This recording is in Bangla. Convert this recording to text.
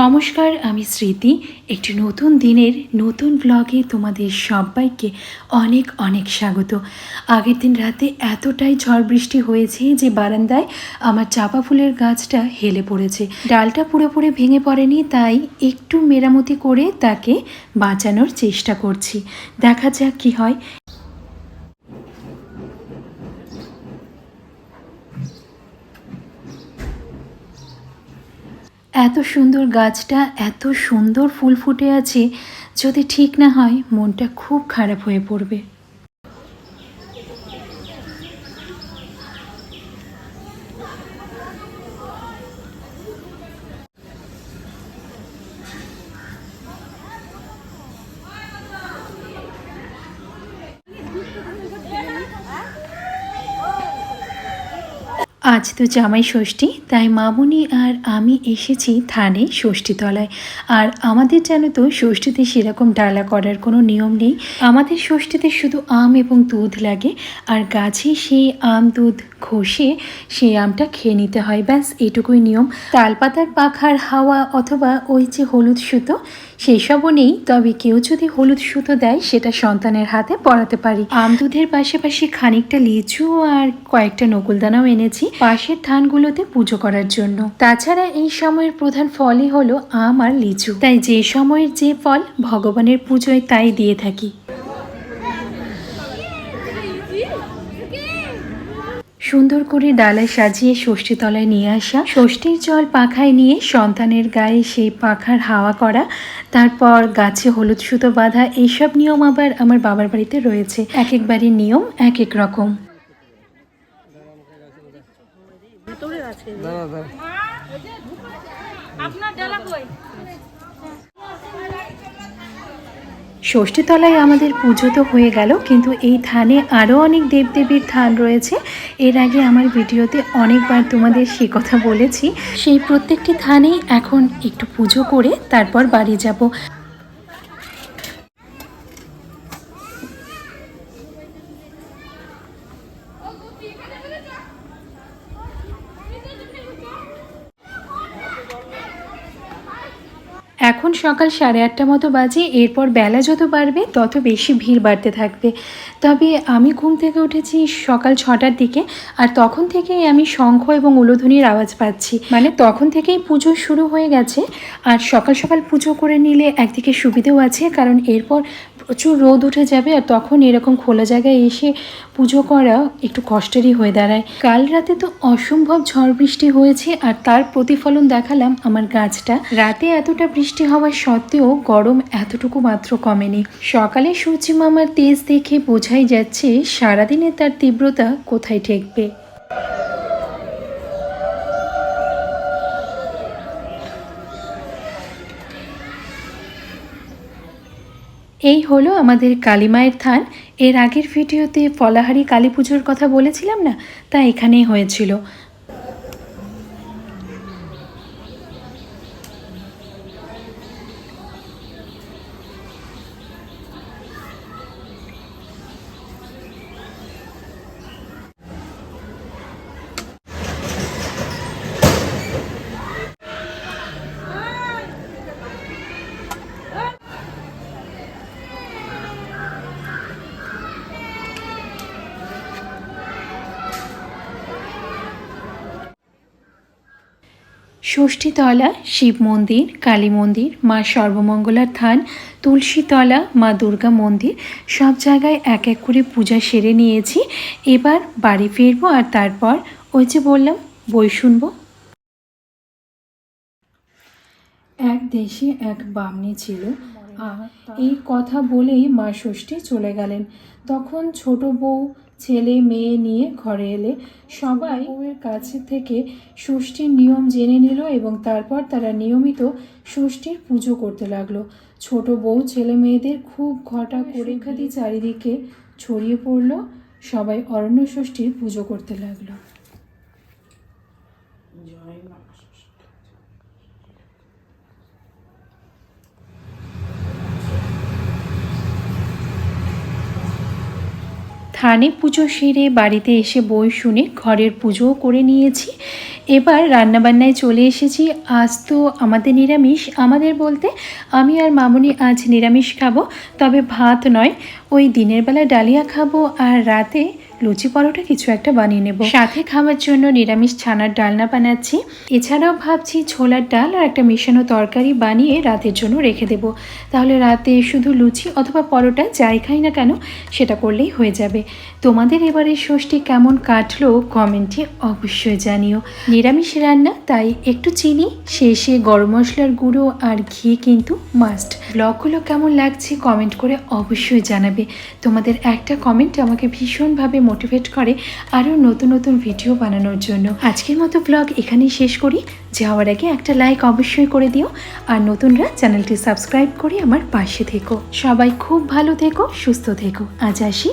নমস্কার, আমি স্মৃতি। একটি নতুন দিনের নতুন ব্লগে তোমাদের সবাইকে অনেক অনেক স্বাগত। আগের দিন রাতে এতটাই ঝড় বৃষ্টি হয়েছে যে বারান্দায় আমার চাপা ফুলের গাছটা হেলে পড়েছে। ডালটা পুরোপুরি ভেঙে পড়েনি, তাই একটু মেরামতি করে তাকে বাঁচানোর চেষ্টা করছি। দেখা যাক কি হয়। এত সুন্দর গাছটা, এত সুন্দর ফুল ফুটে আছে, যদি ঠিক না হয়, মনটা খুব খারাপ হয়ে পড়বে। আজ তো জামাই ষষ্ঠী, তাই মামুনি আর আমি এসেছি থানে ষষ্ঠীতলায়। আর আমাদের জানো তো ষষ্ঠীতে সেরকম ডালা করার কোনো নিয়ম নেই। আমাদের ষষ্ঠীতে শুধু আম এবং দুধ লাগে, আর গাছে সেই আম দুধ ঘষে সেই আমটা খেয়ে নিতে হয়। ব্যাস, এটুকুই নিয়ম। তালপাতার পাখার হাওয়া অথবা ওই যে হলুদ সুতো সেই সবও নেই, তবে কেউ যদি হলুদ সুতো দেয়, সেটা সন্তানের হাতে পরাতে পারি। আম দুধের পাশাপাশি খানিকটা লিচু আর কয়েকটা নকুলদানাও এনেছি পাশের ধানগুলোতে পুজো করার জন্য। তাছাড়া এই সময়ের প্রধান ফলই হলো আম আর লিচু। তাই যে সময়ের যে ফল ভগবানের পুজোয় তাই দিয়ে থাকি। সুন্দর করে ডালায় সাজিয়ে ষষ্ঠী তলায় নিয়ে আসা। ষষ্ঠীর জল পাখায় নিয়ে সন্তানের গায়ে সেই পাখার হাওয়া করা। তারপর গাছে হলুদ সুতো বাঁধা, এইসব নিয়ম আবার আমার বাবার বাড়িতে রয়েছে। এক এক নিয়ম, এক এক রকম। ষষ্ঠীতলায় আমাদের পুজো তো হয়ে গেল, কিন্তু এই থানে আরও অনেক দেবদেবীর থান রয়েছে। এর আগে আমার ভিডিওতে অনেকবার তোমাদের সে কথা বলেছি। সেই প্রত্যেকটি থানেই এখন একটু পুজো করে তারপর বাড়ি যাব। এখন সকাল সাড়ে আটটা মতো বাজে, এরপর বেলা যত বাড়বে, তত বেশি ভিড় বাড়তে থাকবে। তবে আমি ঘুম থেকে উঠেছি সকাল ছটার দিকে, আর তখন থেকেই আমি শঙ্খ এবং উলোধনির আওয়াজ পাচ্ছি। মানে তখন থেকেই পুজো শুরু হয়ে গেছে, আর সকাল সকাল পুজো করে নিলে একদিকে সুবিধেও আছে, কারণ এরপর প্রচুর রোদ উঠে যাবে আর তখন এরকম খোলা জায়গায় এসে পুজো করা একটু কষ্টেরই হয়ে দাঁড়ায়। কাল রাতে তো অসম্ভব ঝড় বৃষ্টি হয়েছে আর তার প্রতিফলন দেখালাম আমার গাছটা। রাতে এতটা বৃষ্টি হওয়া সত্ত্বেও গরম এতটুকু মাত্র কমেনি। সকালে সূর্যি মামার তেজ দেখে বোঝাই যাচ্ছে সারাদিনে তার তীব্রতা কোথায় ঠেকবে। এই হলো আমাদের কালী মায়ের থান। এর আগের ভিডিওতে ফলাহারি কালী পুজোর কথা বলেছিলাম না? তা এখানেই হয়েছিল। ষষ্ঠীতলা, শিব মন্দির, কালী মন্দির, মা সর্বমঙ্গলার থান, তুলসীতলা, মা দুর্গা মন্দির, সব জায়গায় এক এক করে পূজা সেরে নিয়েছি। এবার বাড়ি ফিরবো আর তারপর ওই যে বললাম, বই শুনব। এক দেশে এক বামনি ছিল। এই কথা বলেই মা ষষ্ঠী চলে গেলেন। তখন ছোট বউ ছেলে মেয়ে নিয়ে ঘরে এলে সবাই বউয়ের কাছে থেকে ষষ্ঠীর নিয়ম জেনে নিল এবং তারপর তারা নিয়মিত ষষ্ঠীর পুজো করতে লাগল। ছোট বউ ছেলে মেয়েদের খুব ঘটা পরীক্ষাদি চারিদিকে ছড়িয়ে পড়ল। সবাই অরণ্য ষষ্ঠীর পুজো করতে লাগল। থানে পুজো সেরে বাড়িতে এসে বই শুনে ঘরের পুজোও করে নিয়েছি। এবার রান্নাবান্নায় চলে এসেছি। আজ তো আমাদের নিরামিষ। আমাদের বলতে আমি আর মামুনি আজ নিরামিষ খাব, তবে ভাত নয়। ওই দিনের বেলা ডালিয়া খাব আর রাতে লুচি পরোটা কিছু একটা বানিয়ে নেব। সাথে খাওয়ার জন্য নিরামিষ ছানার ডালনা বানাচ্ছি। এছাড়াও ভাবছি ছোলার ডাল আর একটা মেশানো তরকারি বানিয়ে রাতের জন্য রেখে দেব। তাহলে রাতে শুধু লুচি অথবা পরোটা যাই খাই না কেন, সেটা করলেই হয়ে যাবে। তোমাদের এবারে ষষ্ঠী কেমন কাটলো কমেন্টে অবশ্যই জানিও। নিরামিষ রান্না, তাই একটু চিনি, শেষে গরম মশলার গুঁড়ো আর ঘি কিন্তু মাস্ট ব্লগগুলো কেমন লাগছে কমেন্ট করে অবশ্যই জানাবে। তোমাদের একটা কমেন্ট আমাকে ভীষণভাবে মোটিভেট করে আরও নতুন নতুন ভিডিও বানানোর জন্য। আজকের মতো ব্লগ এখানেই শেষ করি। যাওয়ার আগে একটা লাইক অবশ্যই করে দিও। আর নতুনরা চ্যানেলটি সাবস্ক্রাইব করে আমার পাশে থেকো। সবাই খুব ভালো থেকো, সুস্থ থেকো। আজ আসি।